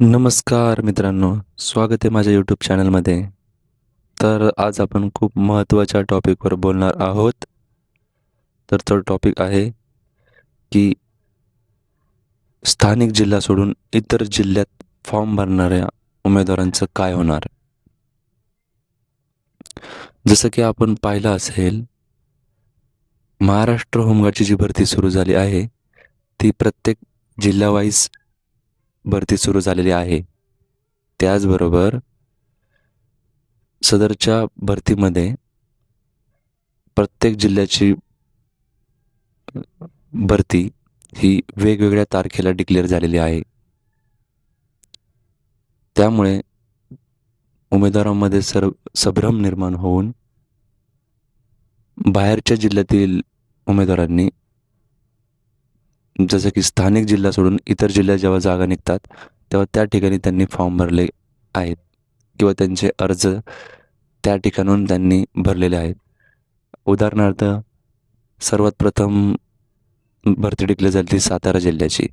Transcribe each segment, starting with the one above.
नमस्कार मित्रांनो स्वागत आहे माझ्या यूट्यूब चॅनलमध्ये तर आज आपण खूप महत्त्वाच्या टॉपिकवर बोलणार आहोत. तर तो टॉपिक आहे की स्थानिक जिल्हा सोडून इतर जिल्ह्यात फॉर्म भरणाऱ्या उमेदवारांचं काय होणार? जसं की आपण पाहिलं असेल महाराष्ट्र होमगार्डची जी भरती सुरू झाली आहे ती प्रत्येक जिल्हावाईज भरती सुरू झालेली आहे. त्याचबरोबर सदरच्या भरतीमध्ये प्रत्येक जिल्ह्याची भरती ही वेगवेगळ्या तारखेला डिक्लेअर झालेली आहे. त्यामुळे उमेदवारांमध्ये सर्व संभ्रम निर्माण होऊन बाहेरच्या जिल्ह्यातील उमेदवारांनी जसं की स्थानिक जिल्हा सोडून इतर जिल्ह्यात जेव्हा जागा निघतात तेव्हा त्या ठिकाणी त्यांनी फॉर्म भरले आहेत किंवा त्यांचे अर्ज त्या ठिकाणून त्यांनी भरलेले आहेत. उदाहरणार्थ सर्वात प्रथम भरती टिकली झाली ती सातारा जिल्ह्याची.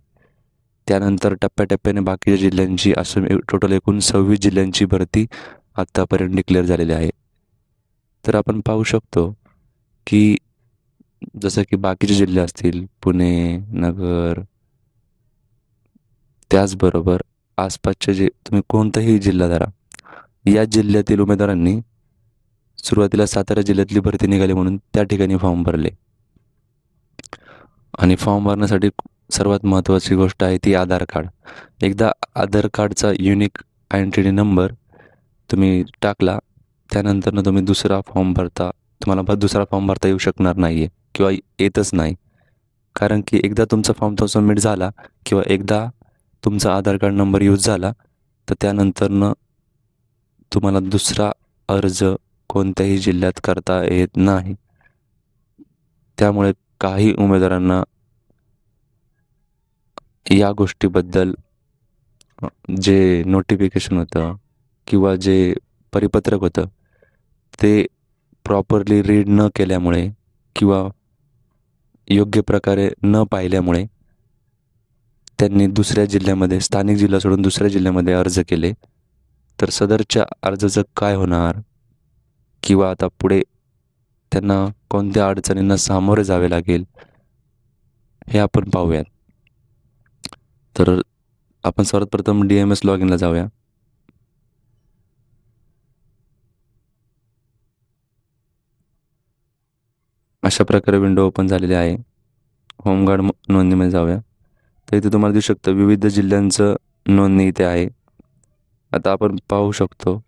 त्यानंतर टप्प्याटप्प्याने बाकीच्या जिल्ह्यांची असून टोटल एकूण सव्वीस जिल्ह्यांची भरती आत्तापर्यंत डिक्लेअर झालेली आहे. तर आपण पाहू शकतो की जसं की बाकीचे जिल्हे असतील पुणे नगर त्याचबरोबर आसपासचे जे तुम्ही कोणताही जिल्हा धरा या जिल्ह्यातील उमेदवारांनी सुरुवातीला सातारा जिल्ह्यातली भरती निघाली म्हणून त्या ठिकाणी फॉर्म भरले. आणि फॉर्म भरण्यासाठी सर्वात महत्त्वाची गोष्ट आहे ती आधार कार्ड एकदा आधार कार्डचा युनिक आयडेंटिटी नंबर तुम्ही टाकला त्यानंतरनं तुम्ही दुसरा फॉर्म भरता तुम्हाला दुसरा फॉर्म भरता येऊ शकणार नाही आहे किंवा येतच नाही. कारण की एकदा तुमचा फॉर्म तो सबमिट झाला किंवा एकदा तुमचा आधार कार्ड नंबर यूज झाला तर त्यानंतरनं तुम्हाला दुसरा अर्ज कोणत्याही जिल्ह्यात करता येत नाही. त्यामुळे काही उमेदवारांना या गोष्टीबद्दल जे नोटिफिकेशन होतं किंवा जे परिपत्रक होतं ते प्रॉपरली रीड न केल्यामुळे किंवा योग्य प्रकारे न पाहिल्यामुळे त्यांनी दुसऱ्या जिल्ह्यामध्ये स्थानिक जिल्हा सोडून दुसऱ्या जिल्ह्यामध्ये अर्ज केले. तर सदरच्या अर्जाचं काय होणार? किंवा आता पुढे त्यांना कोणत्या अडचणींना सामोरे जावे लागेल हे आपण पाहूयात. तर आपण सर्वात प्रथम डी एम एस लॉग इनला जाऊया. अशा प्रकारे विंडो ओपन झालेली आहे. होमगार्ड नोंदणीमध्ये जाऊया. तर इथे तुम्हाला दिसू शकतं विविध जिल्ह्यांचं नोंदणी इथे आहे. आता आपण पाहू शकतो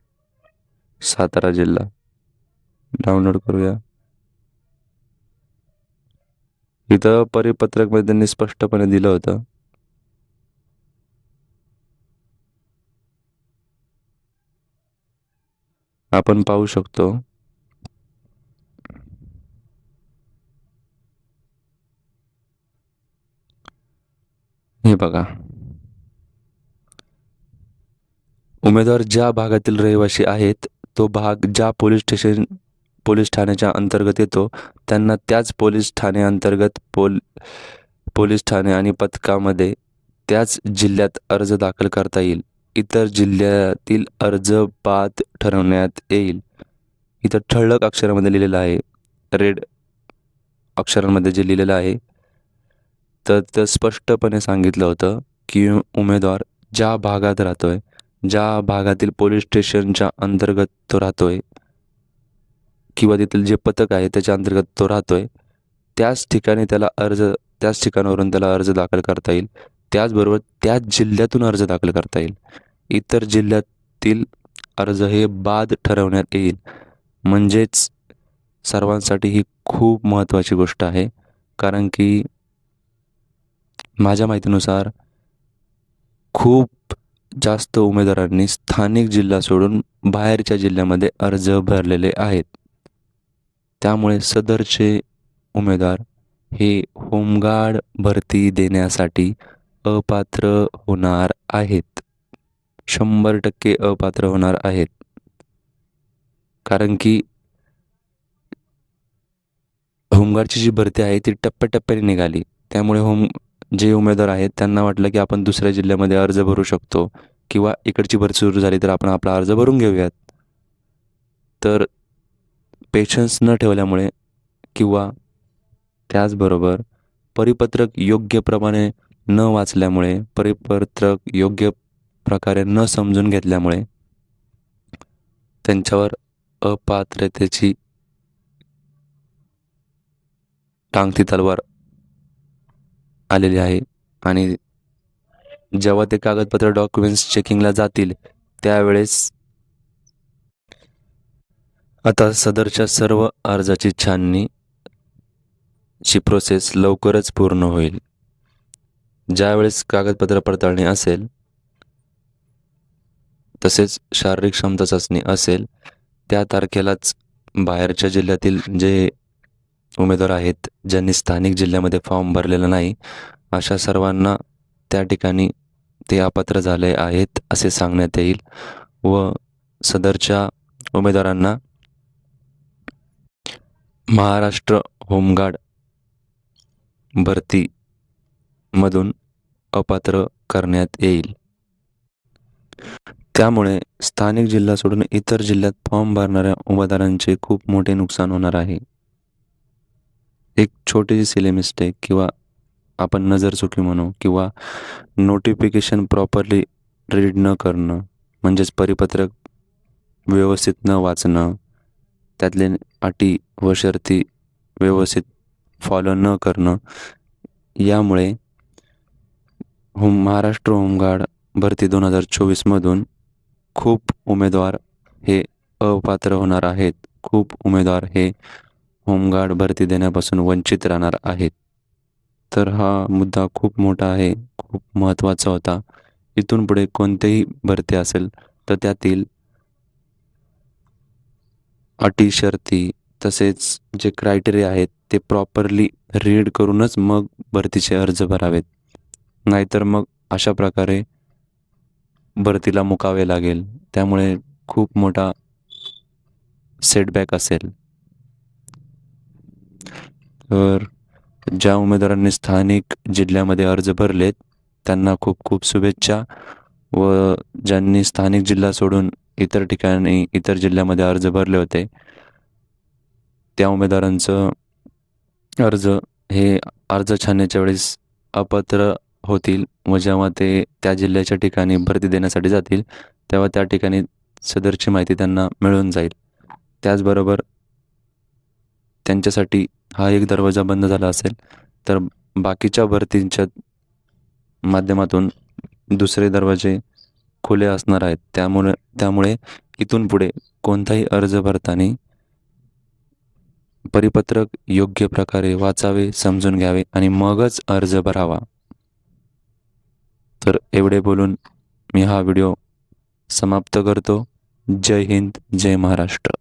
सातारा जिल्हा. डाउनलोड करूया. इथं परिपत्रकमध्ये त्यांनी स्पष्टपणे दिलं होतं. आपण पाहू शकतो हे बघा. उमेदवार ज्या भागातील रहिवासी आहेत तो भाग ज्या पोलीस स्टेशन पोलीस ठाण्याच्या अंतर्गत येतो त्यांना त्याच पोलीस ठाणे अंतर्गत पोल पोलीस ठाणे आणि पथकामध्ये त्याच जिल्ह्यात अर्ज दाखल करता येईल. इतर जिल्ह्यातील अर्ज बाद ठरवण्यात येईल. इथं ठळक अक्षरामध्ये लिहिलेलं आहे. रेड अक्षरांमध्ये जे लिहिलेलं आहे तर तर स्पष्टपणे सांगितलं होतं की उमेदवार ज्या भागात राहतो आहे ज्या भागातील पोलीस स्टेशनच्या अंतर्गत तो राहतो आहे किंवा तेथील जे पथक आहे त्याच्या अंतर्गत तो राहतो आहे त्याच ठिकाणी त्याला अर्ज त्याच ठिकाणावरून त्याला अर्ज दाखल करता येईल. त्याचबरोबर त्याच जिल्ह्यातून अर्ज दाखल करता येईल. इतर जिल्ह्यातील अर्ज हे बाद ठरवण्यात येईल. म्हणजेच सर्वांसाठी ही खूप महत्त्वाची गोष्ट आहे. कारण की माझ्या माहितीनुसार खूप जास्त उमेदवारांनी स्थानिक जिल्हा सोडून बाहेरच्या जिल्ह्यामध्ये अर्ज भरलेले आहेत. त्यामुळे सदरचे उमेदवार हे होमगार्ड भरती देण्यासाठी अपात्र होणार आहेत. शंभर टक्के अपात्र होणार आहेत. कारण की होमगार्डची जी भरती आहे ती टप्प्याटप्प्याने निघाली. त्यामुळे होम जे उमेदवार आहेत त्यांना वाटलं की आपण दुसऱ्या जिल्ह्यामध्ये अर्ज भरू शकतो किंवा इकडची भरती सुरू झाली तर आपण आपला अर्ज भरून घेऊयात. तर पेशन्स न ठेवल्यामुळे किंवा त्याचबरोबर परिपत्रक योग्य प्रमाणे न वाचल्यामुळे परिपत्रक योग्य प्रकारे न समजून घेतल्यामुळे त्यांच्यावर अपात्रतेची टांगती तलवार आलेली आहे. आणि जेव्हा ते कागदपत्र डॉक्युमेंट्स चेकिंगला जातील त्यावेळेस आता सदरच्या सर्व अर्जाची छाननी ची प्रोसेस लवकरच पूर्ण होईल. ज्यावेळेस कागदपत्र पडताळणी असेल तसेच शारीरिक क्षमता चाचणी असेल त्या तारखेलाच बाहेरच्या जिल्ह्यातील जे उमेदवार आहेत ज्यांनी स्थानिक जिल्ह्यामध्ये फॉर्म भरलेला नाही अशा सर्वांना त्या ठिकाणी ते अपात्र झाले आहेत असे सांगण्यात येईल. व सदरच्या उमेदवारांना महाराष्ट्र होमगार्ड भरतीमधून अपात्र करण्यात येईल. त्यामुळे स्थानिक जिल्हा सोडून इतर जिल्ह्यात फॉर्म भरणाऱ्या उमेदवारांचे खूप मोठे नुकसान होणार आहे. एक छोटीशी सिले मिस्टेक किंवा आपण नजर चुकी म्हणू किंवा नोटिफिकेशन प्रॉपरली रीड न करणं म्हणजेच परिपत्रक व्यवस्थित न वाचणं त्यातले अटी व शर्ती व्यवस्थित फॉलो न करणं यामुळे होम महाराष्ट्र होमगार्ड भरती दोन हजार चोवीसमधून खूप उमेदवार हे अपात्र होणार आहेत. खूप उमेदवार हे होमगार्ड भरती देण्यापासून वंचित राहणार आहेत. तर हा मुद्दा खूप मोठा आहे खूप महत्त्वाचा होता. इथून पुढे कोणतेही भरती असेल तर त्यातील अटी शर्ती तसेच जे क्रायटेरिया आहेत ते प्रॉपरली रीड करूनच मग भरतीचे अर्ज भरावेत. नाहीतर मग अशा प्रकारे भरतीला मुकावे लागेल. त्यामुळे खूप मोठा सेटबॅक असेल. तर ज्या उमेदवारांनी स्थानिक जिल्ह्यामध्ये अर्ज भरलेत त्यांना खूप खूप शुभेच्छा व ज्यांनी स्थानिक जिल्हा सोडून इतर ठिकाणी इतर जिल्ह्यामध्ये अर्ज भरले होते त्या उमेदवारांचं अर्ज हे अर्ज छानण्याच्या वेळेस अपात्र होतील व जेव्हा ते त्या जिल्ह्याच्या ठिकाणी भरती देण्यासाठी जातील तेव्हा त्या ठिकाणी सदरची माहिती त्यांना मिळून जाईल. त्याचबरोबर त्यांच्यासाठी हा एक दरवाजा बंद झाला असेल तर बाकीच्या भरतींच्या माध्यमातून दुसरे दरवाजे खुले असणार आहेत. त्यामुळे त्यामुळे इथून पुढे कोणताही अर्ज भरताना परिपत्रक योग्य प्रकारे वाचावे समजून घ्यावे आणि मगच अर्ज भरावा. तर एवढे बोलून मी हा व्हिडिओ समाप्त करतो. जय हिंद जय महाराष्ट्र.